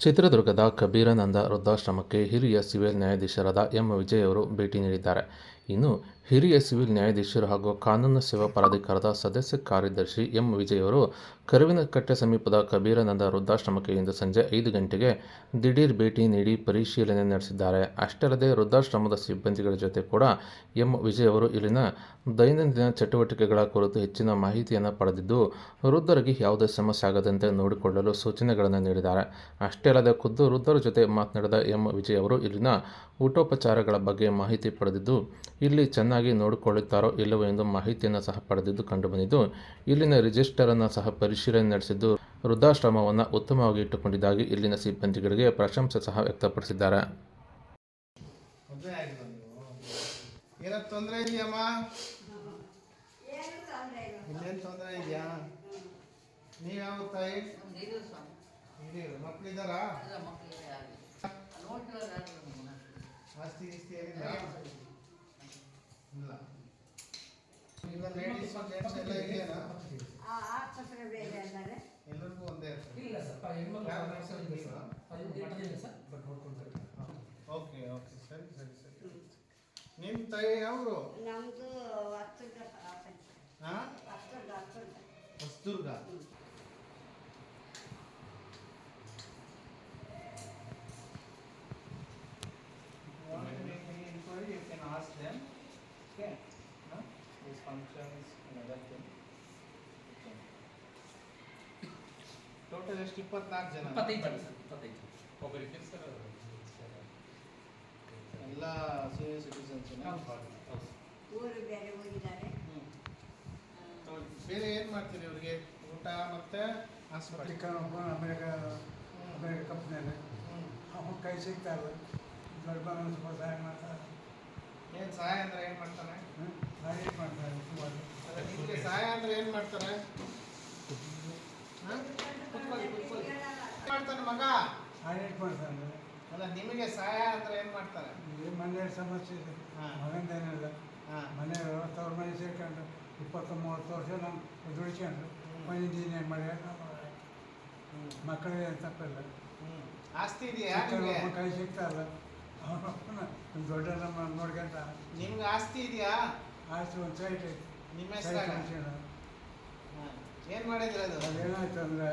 ಚಿತ್ರದುರ್ಗದ ಕಬೀರಾನಂದ ವೃದ್ಧಾಶ್ರಮಕ್ಕೆ ಹಿರಿಯ ಸಿವಿಲ್ ನ್ಯಾಯಾಧೀಶರಾದ ಎಂ. ವಿಜಯ್ ಅವರು ಭೇಟಿ ನೀಡಿದ್ದಾರೆ. ಇನ್ನು ಹಿರಿಯ ಸಿವಿಲ್ ನ್ಯಾಯಾಧೀಶರು ಹಾಗೂ ಕಾನೂನು ಸೇವಾ ಪ್ರಾಧಿಕಾರದ ಸದಸ್ಯ ಕಾರ್ಯದರ್ಶಿ ಎಂ ವಿಜಯ್ ಅವರು ಕರುವಿನಕಟ್ಟೆ ಸಮೀಪದ ಕಬೀರನಂದ ವೃದ್ಧಾಶ್ರಮಕ್ಕೆ ಇಂದು ಸಂಜೆ ಐದು ಗಂಟೆಗೆ ದಿಢೀರ್ ಭೇಟಿ ನೀಡಿ ಪರಿಶೀಲನೆ ನಡೆಸಿದ್ದಾರೆ. ಅಷ್ಟಲ್ಲದೆ ವೃದ್ಧಾಶ್ರಮದ ಸಿಬ್ಬಂದಿಗಳ ಜೊತೆ ಕೂಡ ಎಂ ವಿಜಯ್ ಅವರು ಇಲ್ಲಿನ ದೈನಂದಿನ ಚಟುವಟಿಕೆಗಳ ಕುರಿತು ಹೆಚ್ಚಿನ ಮಾಹಿತಿಯನ್ನು ಪಡೆದಿದ್ದು, ವೃದ್ಧರಿಗೆ ಯಾವುದೇ ಸಮಸ್ಯೆ ಆಗದಂತೆ ನೋಡಿಕೊಳ್ಳಲು ಸೂಚನೆಗಳನ್ನು ನೀಡಿದ್ದಾರೆ. ಅಷ್ಟೇ ಅಲ್ಲದೆ ಖುದ್ದು ವೃದ್ಧರ ಜೊತೆ ಮಾತನಾಡಿದ ಎಂ ವಿಜಯ್ ಅವರು ಇಲ್ಲಿನ ಊಟೋಪಚಾರಗಳ ಬಗ್ಗೆ ಮಾಹಿತಿ ಪಡೆದಿದ್ದು ಇಲ್ಲಿ ಚೆನ್ನಾಗಿ ನೋಡಿಕೊಳ್ಳುತ್ತಾರೋ ಇಲ್ಲವೋ ಎಂದು ಮಾಹಿತಿಯನ್ನು ಸಹ ಪಡೆದಿದ್ದು ಕಂಡುಬಂದಿದ್ದು. ಇಲ್ಲಿನ ರಿಜಿಸ್ಟರನ್ನು ಸಹ ಪರಿಶೀಲನೆ ನಡೆಸಿದ್ದು ವೃದ್ಧಾಶ್ರಮವನ್ನು ಉತ್ತಮವಾಗಿ ಇಟ್ಟುಕೊಂಡಿದ್ದಾಗಿ ಇಲ್ಲಿನ ಸಿಬ್ಬಂದಿಗಳಿಗೆ ಪ್ರಶಂಸೆ ಸಹ ವ್ಯಕ್ತಪಡಿಸಿದ್ದಾರೆ. ಆಸ್ತಿ ಇಲ್ಲ. ಈಗ ಲೇಡೀಸ್ ಜೆಂಟ್ಸ್ ಎಲ್ಲ ಇದೆಯಾ ಆ ಆಸ್ಪತ್ರೆ ಬೇರೆ ಅಂದರೆ ಎಲ್ಲರಿಗೂ ಒಂದೇ ಇಲ್ಲ ಸರ್ ಹೆಣ್ಮಕ್ಳು ನರ್ಸ್ ನರ್ಸರಿ ಇದೆ ಸರ್. ಅದು ಮಠದಿಂದ ಸರ್ ಬಟ್ ನೋಡ್ಕೊಂತಾರೆ. ಓಕೆ ಓಕೆ ಸರಿ ಸರಿ ಸರಿ ನಿಮ್ಮ ತಾಯಿ ಯಾವರು? ನಮ್ಮದು ವಸ್ತುರ್ಗ ಹಾಂ ವಸ್ತುರ್ಗ ವಸ್ತುರ್ಗ Hosadurga These functions and other thing. Total ಎಷ್ಟು ಇಪ್ಪತ್ನಾಲ್ಕು ಜನ ಇಪ್ಪತ್ತೈದು ಜನ ಸರ್ ಇಪ್ಪತ್ತೈದು ಎಲ್ಲ ಸೀನಿಯರ್ ಸಿಟಿಸನ್ಸ್ ಊರು ಬೇರೆ ಹೋಗಿದ್ದಾರೆ ಬೇರೆ ಏನ್ ಮಾಡ್ತೀರಿ ಇವ್ರಿಗೆ ಊಟ ಮತ್ತೆ ಹಾಸ್ಪಿಟಲ್ ಅಮೆರಿಕ ಅಮೆರಿಕ ಅಮೆರಿಕ ಕಂಪ್ನಿಯಲ್ಲಿ. ಅವನು ಕೈ ಸಿಗ್ತಾ ಇಲ್ಲ. ದೊಡ್ಡ ಮಗನ ಸ್ವಲ್ಪ ಸಹಾಯ ಮಾಡ್ತಾರೆ ಏನ್ ಸಹಾಯ ಅಂದ್ರೆ ಏನ್ ಮಾಡ್ತಾನೆ ಹ್ಮ್? ಸಹಾಯ ಏನ್ ಮಾಡ್ತಾರೆ ಸುಮಾರು ಅಲ್ಲ, ನಿಮ್ಗೆ ಸಹಾಯ ಅಂದ್ರೆ ಏನ್ ಮಾಡ್ತಾನೆ ಮಗ? ಸಹಾಯ ಏನ್ ಅಲ್ಲ ನಿಮಗೆ ಸಹಾಯ ಅಂದ್ರೆ ಏನು ಮಾಡ್ತಾರೆ? ಮನೆ ಸಮಸ್ಯೆ ಇದೆ. ಮಗಂದೇನಿಲ್ಲ. ಮನೆ ತವ್ರ ಮನೆ ಸೇರ್ಕೊಂಡು ಇಪ್ಪತ್ತು ಮೂವತ್ತು ವರ್ಷ ನಮ್ಮ ದುಡಿಸ್ಕೊಂಡು ಮನೆ ಇಂಜಿನಿಯರ್ ಮಾಡಿ. ಮಕ್ಕಳಿಗೆ ತಪ್ಪಿಲ್ಲ. ಆಸ್ತಿ ಇದೆಯಾ ಕೈ ಸಿಗ್ತಾ ಇಲ್ಲ. ಅವನು ದೊಡ್ಡ ನಮ್ಮ ನೋಡ್ಕೊಂತ. ನಿಮ್ಗೆ ಆಸ್ತಿ ಇದೆಯಾ? ಆಸ್ತಿ ಒಂದು ಸೈಟ್ ಐತೆ. ನಿಮ್ಮ ಮನುಷ್ಯನ ಏನ್ ಮಾಡಿದ್ರೆ ಅದು? ಅದೇನಾಯ್ತು ಅಂದರೆ.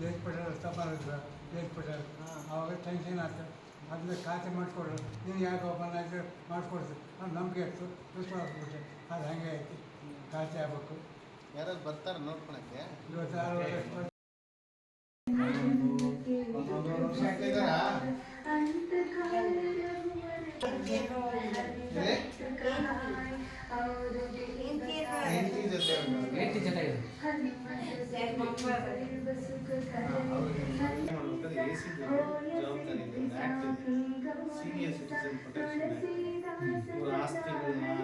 ದೇಶ ಪಟೇಲ್ ತಪ್ಪಾಗಿದ್ರು ದೇಶ ಪಟೇಲ್ ಹಾ. ಅವಾಗ ಟೆನ್ಷನ್ ಆಯ್ತು. ಅದನ್ನ ಖಾತೆ ಮಾಡಿಕೊಡ್ರು ನೀನು ಯಾಕೆ ಓಪನ್ ಆಯ್ತು ಮಾಡಿಕೊಡ್ತೀವಿ ಅದು ನಂಬಿಕೆ ಇತ್ತು. ವಿಶ್ವಾಸ ಬಿಟ್ಟೆ ಅದು ಹಂಗೆ ಐತಿ ಖಾತೆ ಆಗ್ಬೇಕು. ಯಾರಾದ್ರು ಬರ್ತಾರೆ ನೋಡ್ಕೊಳಕ್ಕೆ? ಇವತ್ತು ಆರು ಏಟಿ ಚೆನ್ನಾಗಿದೆ ಜವಾಬ್ದಾರಿ ಸೀನಿಯರ್ ಸಿಟಿಸನ್ ಪ್ರೊಟೆಕ್ಷನ್ ಅವರ ಆಸ್ತಿಗಳನ್ನ